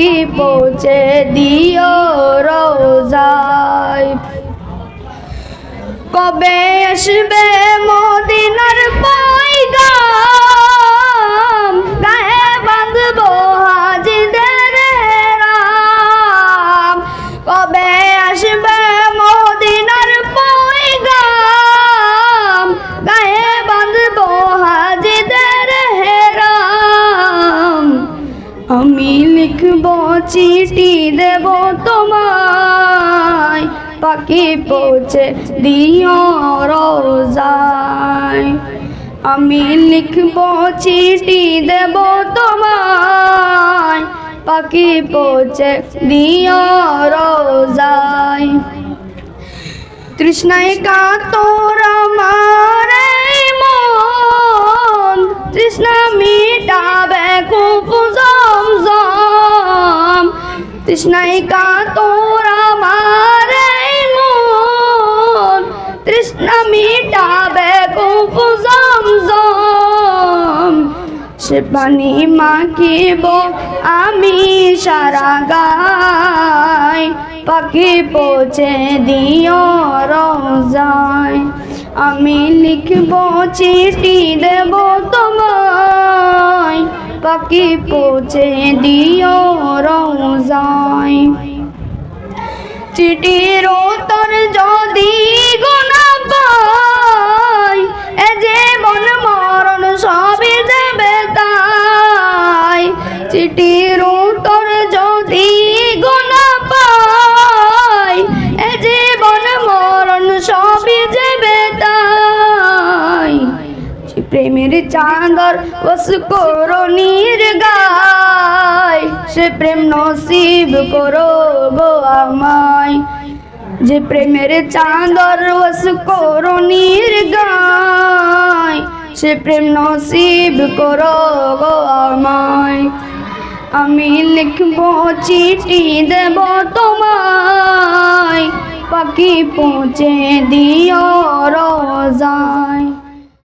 পাখি পৌঁছে দিও রোজায়? কবে আসবে মদিনার পয়গাম লিখব চিঠি দেব তোমায়। পাখি পৌঁছে দিও রোজায়। আমি লিখব চিঠি দেব তোমায়। পাখি পৌঁছে দিও রোজায়। তৃষ্ণায় কাতর এই মন। তৃষ্ণা তৃষ্ণায় কাতর আমার মন। তৃষ্ণা মিটাবে জমজম। সে পানি মাখিব, আমি সারা গায়। পাখি পৌঁছে দিও রোজায় আমি লিখব চিঠি দেব তোমায়। পাখি পৌঁছে দিও রোজায়। চিঠির তোর যদি প্রেমের চাঁদর বস করণীর গায়। সে প্রেম নসিব করো গো আমায়। যে প্রেমের চাঁদর বস করণীর গায়, সে প্রেম নসিব করো গো আমায়। আমি লিখব চিঠি দেব তোমায়, পাখি পৌঁছে দিও রোজায়।